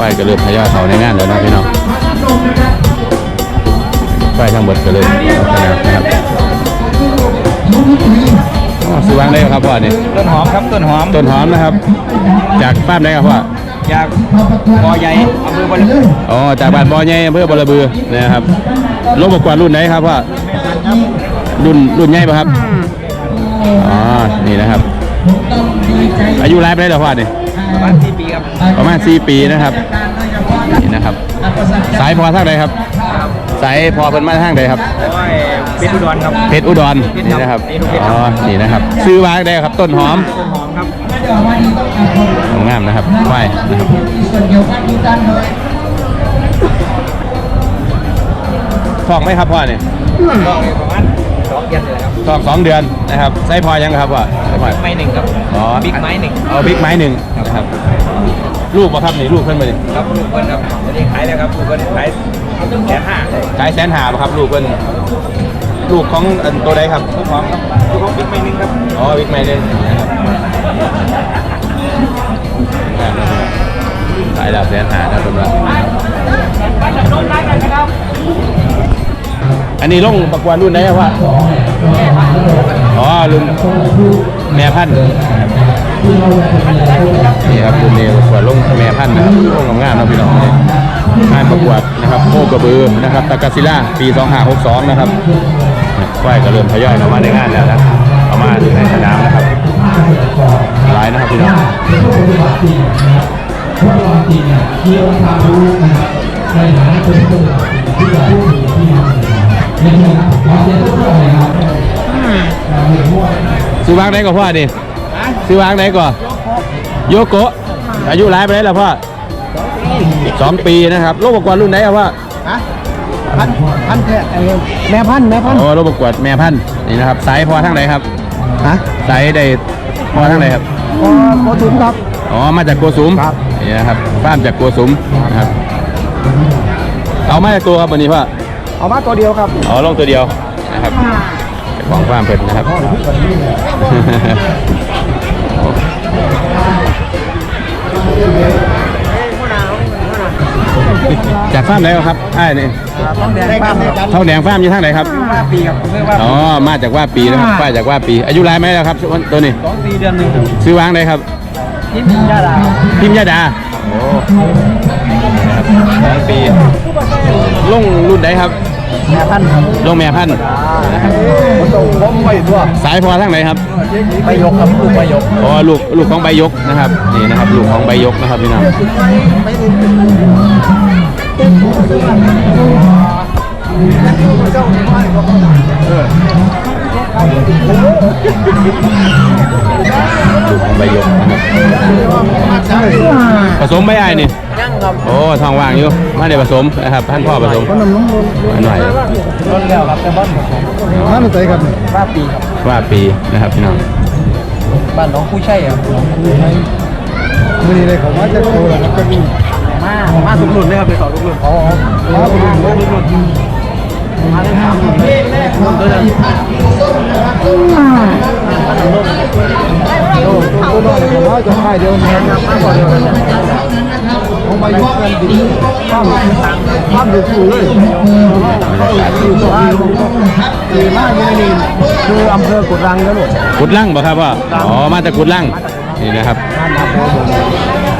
ควายก็เริ่มทยอยเขาในงานแล้วนะพี่น้องควายทั้งหมดก็เลยเอาไปแล้วนะครับอ๋อซื้อวางได้ครับพ่อนี่ต้นหอมครับต้นหอมต้นหอมนะครับ จากฟาร์มได้ครับพ่อจากบอใหญ่อำเภอบอลลืออ๋อจากบ้านบ่อใหญ่อำเภอบอระบือนะครับลงประกวดรุ่นไหนครับพ่อรุ่นรุ่นใหญ่ป่ะครับอ๋อนี่นะครับ อายุไล่ไปได้หรอพ่อนี่ ประมาณสี่ปีครับประมาณ 4 ปีนะครับนี่นะครับ สายพอทางใดครับ สายพอเป็นมาทางใดครับโอ้ยเป็นอุดรครับเพชรอุดรนี่นะครับเพชรครับอ๋อนี่นะครับซื้อวางได้ครับต้นหอมต้นหอมครับงามนะครับควายนะครับทองไหมครับพ่อเนี่ยก็ประมาณสอง เดือนเลยครับทองสองเดือนนะครับไส้พอยังครับพ่อไส้พอไม้หนึ่งครับอ๋อ บิ๊กไม้หนึ่งเอาบิ๊กไม้หนึ่งนะครับลูกป่ะครับนี่ลูกเพิ่นมาดิครับลูกเพิ่นครับตอนนี้ขายแล้วครับลูกเพิ่นขายแสนห้าขายแสนหาป่ะครับลูกเพิ่นลูกของอันตัวใดครับต้นหอมครับลูกของบิ๊กไม้หนึ่งครับอ๋อบิ๊กไม้หนึ่งนะครับงามนะครับขายแล้วแสนหานะครับผมว่า อันนี้ลงประกวดรุ่นไหนครับพ่ออ๋อรุ่นแม่พันธุ์นี่ครับรุ่นนี้ประกวดลงแม่พันธุ์นะครับลงงามๆนะพี่น้องนี่งานประกวดนะครับโคกระบือนะครับตากาซิล่าปี 2562 นะครับควายก็เริ่มทยอยเข้ามาในงานแล้วนะเอามาในสนามนะครับหลายนะครับพี่น้อง ซื้อวางไหนก่อนพ่อดิซื้อวางไหนก่อนโยโกะอายุร้ายไปได้แล้วพ่อสองปีนะครับโลกประกวดรุ่นไหนครับพ่อฮะพันพันแท้แม่พันแม่พันโอ้โลกประกวดแม่พันธุ์นี่นะครับสายพอทั้งไหนครับฮะสายได้พอทั้งไหนครับพอพอถุงครับอ๋อมาจากกัวสุมครับนี่นะครับฟาร์มจากกัวสุมนะครับเอามาจากตัวครับวันนี้พ่อ เอามาตัวเดียวครับอ๋อลงตัวเดียวนะครับเจ้าของฟาร์มเป็นนะครับจากฟาร์มไหนครับไอ้นี่ต้องแดงป้ามครับเท่าแดงฟาร์มอยู่ทางไหนครับห้าปีครับเรียกว่าอ๋อ มาจากว่าปีนะครับป้าจากว่าปี อายุรายไหมแล้วครับตัวนี้สองปีเดือนหนึ่งซื้อวางได้ครับยิ้มยาดา พิมพ์ยาดา โอ้นะครับสองปีลงรุ่นใดครับ แม่พันครับลงแม่พันธุ์นะครับผมต้องผมไปทั่วสายพอทางไหนครับไปยกครับลูกไปยกอ๋อลูกลูกของใบยกนะครับ นี่นะครับ ลูกของใบยกนะครับพี่น้องลูกของ ใบยกนะครับผสมไม่ไอ้ายนี่นั่งครับโอ้ทองว่างอยู่มาเดี๋ยวผสมนะครับท่านพ่อผสมน้ำน้ำนหน่อยต้นแล้วครับแต่บ้านผมบ้านใจครับห้าปีครับว่าปีนะครับพี่น้องบ้านน้องผู้ใช่ครับน้องผู้ใช่มือนี้เลยผมว่าจะโตแล้วครับจะมีมามาทุกรุ่นเลยครับไปต่อทุกรุ่นอ๋อมาทุกรุ่นทุกรุ่นมาเลยครับตัวนั้ นโอ้ตัวน้อยผมว่าจะค่ายเดียวกันครับมากกว่าเดียวกันผมมาอยู่กันดีข้ามข้ามดูสูเลยอยู่สู่ดีมากเลยนี่คืออำเภอกุดรังนะลูกกุดลังบ่ครับว่าอ๋อมาจากกุดลังนี่นะครับ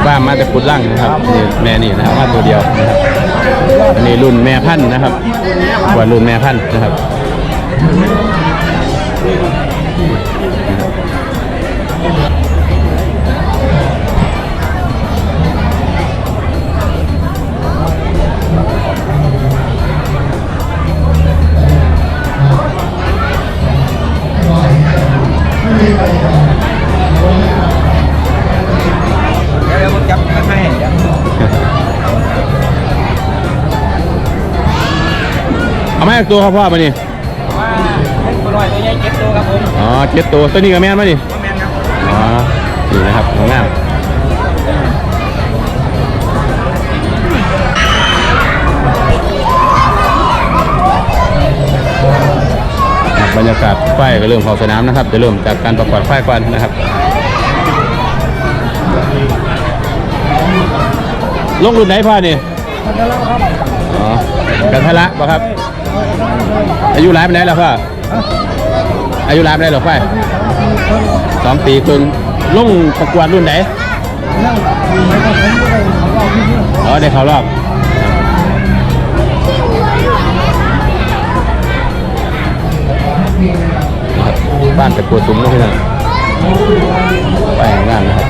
ว่ามาจากกุดลังนะครับนี่แม่นี่นะครับมาตัวเดียวนะครับอันนี้รุ่นแม่พันธุ์นะครับ ว่ารุ่นแม่พันธุ์นะครับ เอามาจากตัวครับพ่อมานี่อ๋อเจ็ดตัวตัวนี้กับแม่นมานี่อ๋อนี่นะครับของงามบรรยากาศไฟก็เริ่มเข้าสนามนะครับ จะเริ่มจากการประกวดไฟก่อนนะครับลงรุ่นไหนพ่อนี่อ๋อกันทะละบ่ครับ อายุหลายไปไหนแล้วพ่ออายุหลายไปไหนหรอพ่อสองปีครึ่งลงประกวดรุ่นไหนอ๋อได้เขารอบบ้านตะกัวซุ้มนะพี่น้องไปงานนะครับ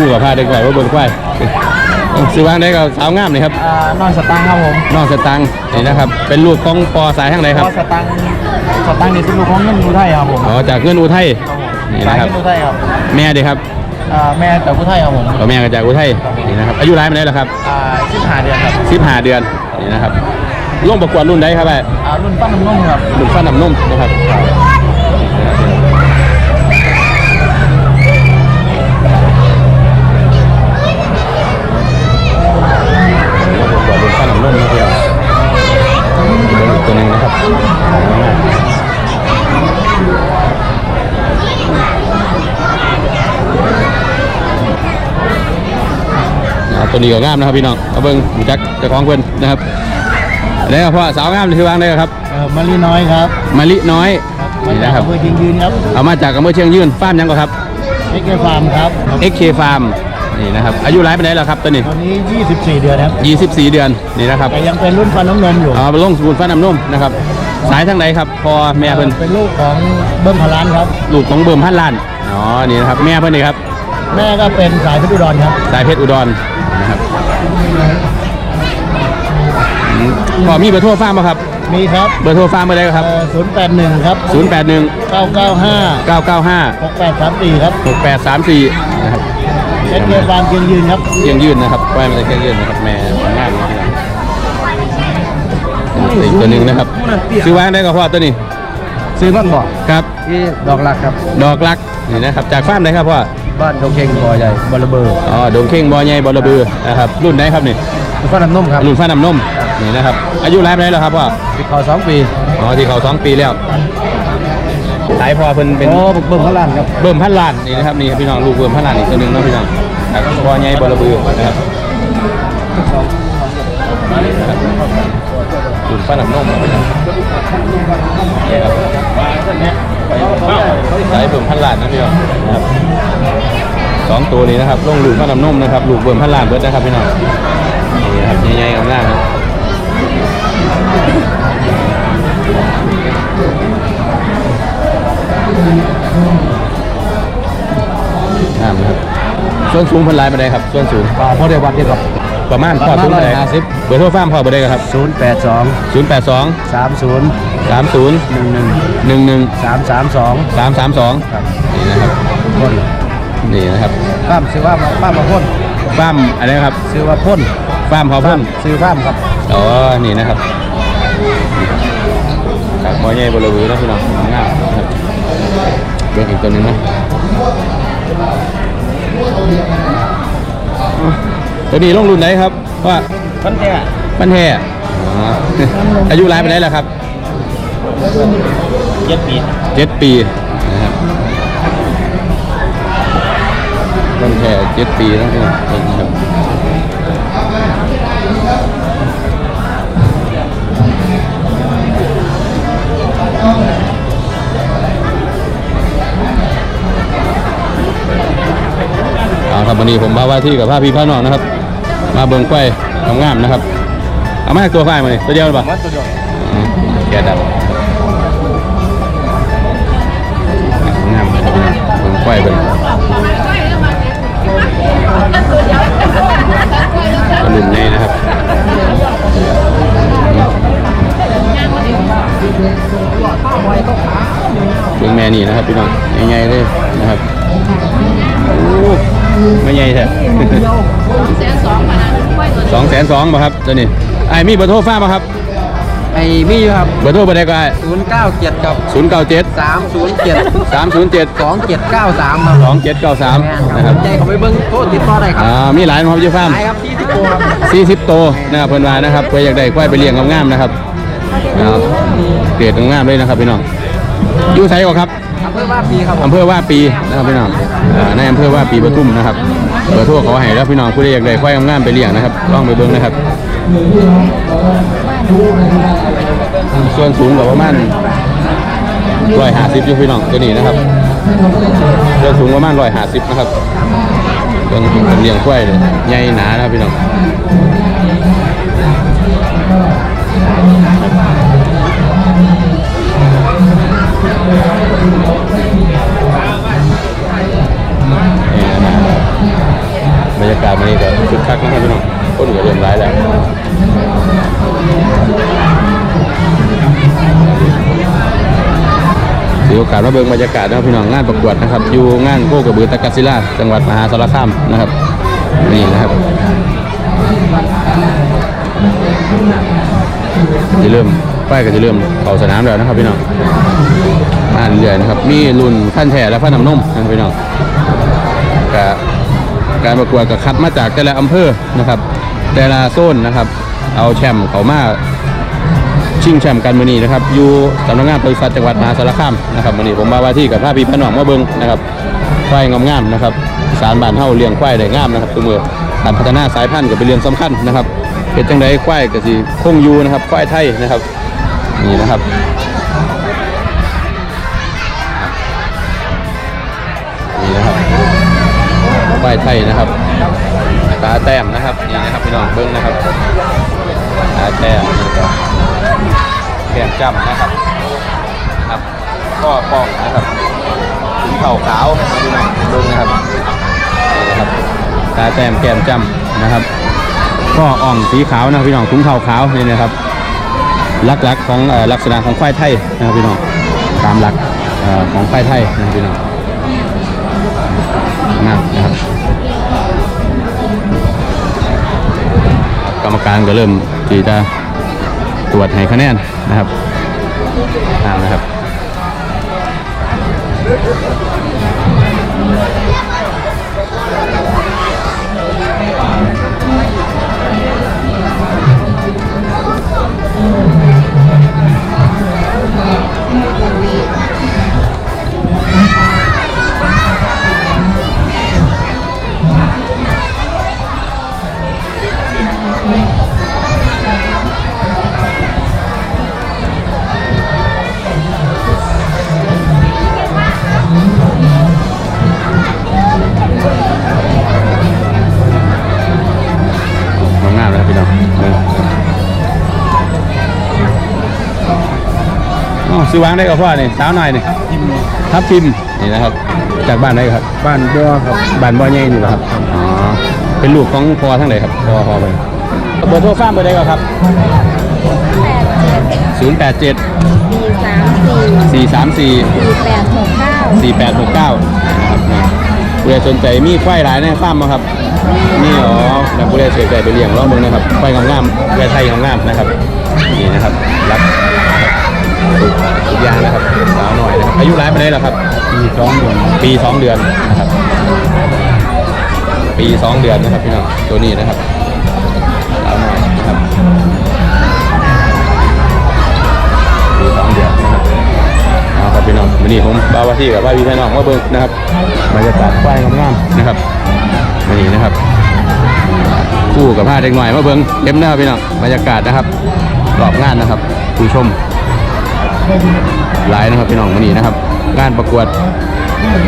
คุณคู่กับผ้าเด็กไหวว่าบนควายซื้อวางได้กับสาวงามเลยครับอ่านอนสตังค์ครับผมน้องสตังค์นี่นะครับ เป็นลูกของปอสายทางไหนครับสตังค์สตังค์นี่เป็นลูกของเงินอุทัยครับผมอ๋อจากเงินอุทัย นี่สายนะครับ เงินอุทัยครับแม่เดีครับอ่าแม่จากอุทัยครับผมเราแม่ก็จากอุทัยนี่นะครับ อายุร้ายมาได้แล้วครับอ่าสิบห้าเดือนครับสิบห้าเดือน นี่นะครับลงประกวดรุ่นใดครับไอ้ อ่ารุ่นปั้นน้ำนมครับรุ่นฟันน้ำนมนะครับ นี้ก็งามนะครับพี่น้องเอาเบิ้งหมูจักเจ้าของเพิ่นนะครับแล้วพ่อสาวงามที่วางได้ครับเอ่อมะลิน้อยครับมะลิน้อยนี่นะครับเบอร์ยิงยืนครับเอามาจากอำเภอเชียงยืนฟาร์มยังก็ครับ เอ็กซ์ฟาร์มครับ XK Farm นี่นะครับอายุร้ายไปไหนแล้วครับตัวนี้ ตอนนี้ 24 เดือนครับ 24 เดือนนี่นะครับแต่ยังเป็นรุ่นฟันน้ำนมอยู่เอาไปลงสกุลฟ้าน้ำนมนะครับสายทางไหนครับพอแม่เพิ่นเป็นลูกของเบิ้มพลานครับ ลูกของเบิ่มพันล้านอ๋อนี่นะครับแม่เพิ่นนี่ครับ แม่ก็เป็นสายเพชรอุดรครับ สายเพชรอุดรนะครับอืมพอมีเบอร์โทรฟาร์มป่ะครับ มีครับเบอร์โทรฟาร์มเบอร์ใดครับ ศูนย์แปดหนึ่งครับ081 995 995 6834ครับ6834นะครับ เอ็กซ์ฟาร์มยิงยืนครับเคียงยืนนะครับไว้มาเลยเคียงยืนนะครับแม่งามเลยทีเดียวอีกตัวหนึ่งนะครับ ซื้อวางได้ก็พอตัวนี้ ซื้อบ้านบ่ครับ ที่ดอกหลักครับ ดอกลักนี่นะครับ จากฟาร์มไหนครับพ่อ บ้านดงเข่งบ่อใหญ่บอลเบอร์อ๋อดงเข่งบอใหญ่บอระบือนะครับรุ่นไหนครับนี่ฟ้าน้ำนมครับรุ่นฟ้าน้ำนมนี่นะครับอายุรายไปไหนแล้วครับพ่อติดคอสองปีอ๋อที่เขาสองปีแล้วสายพ่อเพิ่นเป็นโอ้เบิ่มพลันครับเบิ่มพันล้านนี่นะครับนี่พี่น้องลูกเบิ่มพันล้านอีกตัวหนึ่งเนาะพี่น้องจากบอใหญ่บอระบือนะครับรุ่นฟ้าน้ำนมพี่น้องนี่ครับ สายเบิ่มพันล้านนะพี่น้องนะครับสองตัวนี้นะครับลงลูกฟ้าน้ำนมนะครับลูกเบิ่มพันล้านเบิดนะครับพี่น้องนี่ครับใหญ่ๆงามๆนะงามนะครับส่วนสูงเพันลายมาได้ครับ ส่วนสูงป่าพ่อเดวัดดีครับประมาณพอสูงเท่าไหร่ประมาณ150เบอร์โทรฟ้าร์มพอเบอร์ได้ครับศูนย์แปด สอง0 8 2สามศูนย์3 0หนึ่งหนึ่ง1 1สามสามสอง3 3 2ครับนี่นะครับพ่นนี่นะครับข้ามซื้อว่าป้ามาพ่นฟาร์มอะไรนะครับซื้อว่าพ่นฟาร์มพอพ่นซื้อข้ามครับอ๋อนี่นะครับครับมอใหญ่บริเวณนะพี่น้องงามนะครับเบิ่งอีกตัวหนึงนะตัวนี้ลงรุ่นไหนครับว่าพันแท้ปันแท้อ๋ออายุรายไปไหนแล้วครับ เจ็ดปีเจ็ดปีนะครับปันแท้เจ็ดปีแล้วพี่น้องนะครับเอาครับวันนี้ผมพาว่าที่กับพาพี่พาน้องนะครับ มาเบิ่งไฟงามๆนะครับ เอามาจากตัวไฟมาเลยตัวเดียวหรือเปล่าวัดตัวเดียวอืมแกดับ สองแสนสองป่ะครับตัวนี้ไอ้มีเบอร์โทรฟ้าป่ะครับ ไอ้มีอยู่ครับเบอร์โทรเบอร์ใดก็ได้ศูนย์เก้าเจ็ดกับศูนย์เก้าเจ็ดสามศูนย์เจ็ดสามศูนย์เจ็ดสองเจ็ดเก้าสามครับสองเจ็ดเก้าสามนะครับใจเขาไปเบิ้งโทษติดต่อได้ครับอ่ามีหลายนะครับยูฟาร์มได้ครับที่ที่โกครับสี่สิบโตวนะครับเพิ่นว่านะครับเพื่ออยากได้ควายไปเลี้ยงงามๆนะครับเอาเกรดงามเลยนะครับพี่น้องอยู่ไสก่อนครับอำเภอว่าปีครับอำเภอว่าปีนะครับพี่น้องอ่าในอำเภอว่าปีปทุมนะครับ เบอร์โทรเขาให้แล้วพี่น้องผู้ใดอยากได้ควายงามๆไปเลี้ยงนะครับลองไปเบิ่งนะครับ ส่วนสูงกับประมาณร้อยห้าสิบอยู่พี่น้องตัวนี้นะครับส่วนสูงประมาณร้อยห้าสิบนะครับเบิ่งเป็นเลี้ยงควายเลยใหญ่หนานะครับพี่น้องากาศวันนี้ก็คึกคักนะครับพี่น้องคนก็เริ่มร้ายแล้วถือโอกาสมาเบิ่งบรรยากาศนะครับพี่น้องงานประกวดนะครับ อยู่งานโคกระบือตะกัศิลาจังหวัดมหาสารคามนะครับนี่นะครับจะเริ่มป้ายก็จะเริ่มเข้าสนามแล้วนะครับพี่น้องมาเรื่อยนะครับ มีรุ่นขั้นแท้และพันน้ำนมนะครับพี่น้องก การประกวดก็คัดมาจากแต่ละอำเภอนะครับ แต่ละโซนนะครับ เอาแชมป์เขามาชิงแชมป์กันมือนี้นะครับอยู่สำนักงานบริษัทจังหวัดมหาสารคามนะครับมือนี้ผมมาว่าที่กับพาพี่พน้องมาเบิงนะครับควายงามๆนะครับสารบานเฮาเลี้ยงควายได้งามนะครับตัวมือการพัฒนาสายพันธุ์ก็เป็นเรื่องสำคัญนะครับเฮ็ดจังไดควายก็สิคงอยู่นะครับควายไทยนะครับนี่นะครับายไทยนะครับตาแต้มนะครับนี่นะครับพี่น้องเบิ้งนะครับตาแต้มแก็แกมจ้ำนะครับครับก็ป้องนะครับถึงเข่าขาวมาดูหน่อยดูนะครับนี่นะครับตาแต้มแกมจ้ำนะครับก็อ่องสีขาวนะครับพี่น้องถุงเข่าขาวนี่นะครับลักๆของลักษณะของควายไทยนะครับพี่น้องตามหลักของควายไทยนะครับพี่น้องงามนะครับ กรรมการก็เริ่มที่จะตรวจให้คะแนนนะครับตามนะครับ ซื้อวางได้กับพ่อนี่สาวหน่อยนี่ทับทิมนี่นะครับ จากบ้านได้ครับ บ้านบัวครับบ้านบ่อใหญ่นี่เหรอครับอ๋อเป็นลูกของพ่อทั้งไหนครับพ่อพ่อไปเบอร์โทรฟ้าร์มเบอร์ใดก่อนครับแปดเจ็ด087สี่สามสี่434สี่แปดหกเก้า4869นะครับนี่ผู้ใดสนใจมีควายหลายในฟาร์มบ่ครับนี่อ๋อแล้วผู้ใดสนใจไปเลี้ยงลองเบิ่งนะครับควายงามๆควายไทยงามๆนะครับนี่นะครับรับ ทุกอย่างนะครับสาวหน่อยนะครับ อายุหลายปานใดแล้วครับ ปีสองเดือนปีสองเดือนนะครับ ปีสองเดือนนะครับพี่น้องตัวนี้นะครับสาวหน่อยนะครับปีสองเดือนนะครับเอาครับพี่น้องวันนี้ผมบาวาที่กับบ้าวีพี่น้องมาเบิ่งนะครับบรรยากาศควายงามๆนะครับวันนี้นะครับคู่กับผ้าเด็กหน่อยมาเบิ่งเต็มนะครับพี่น้องบรรยากาศนะครับรอบงานนะครับผู้ชม หลายนะครับพี่น้องวันนี้นะครับงานประกวด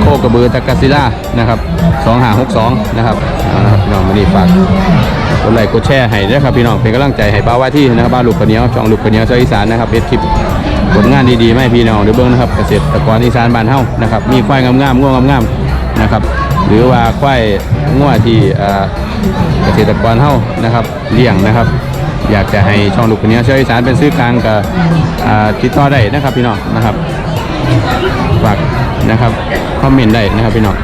โคกระบือตะกัสซิล่านะครับ2562นะครับเอานะครับพี่น้องวันนี้ฝากกดไลค์กดแชร์ให้ด้วยครับพี่น้องเป็นกำลังใจให้บ้าวว่าที่นะครับบ้านลูกกระเนี้ยวช่องลูกกระเนี้ยวชาวอีสานนะครับเอ็ดคลิปผลงานดีๆไม่พี่น้องเดี๋ยวเบิ้งนะครับเกษตรกรอีสานบ้านเฮานะครับมีควายงามๆง่วงงามๆนะครับหรือว่าควายง่วที่เอ่อเกษตรกรเฮานะครับเลี้ยงนะครับ อยากจะให้ช่องลูกคนนี้ช่วอีสานเป็นซื้อกลางกับติดต่อได้นะครับพี่น้องนะครับฝากนะครับคอมเมนต์ได้นะครับพี่น้อง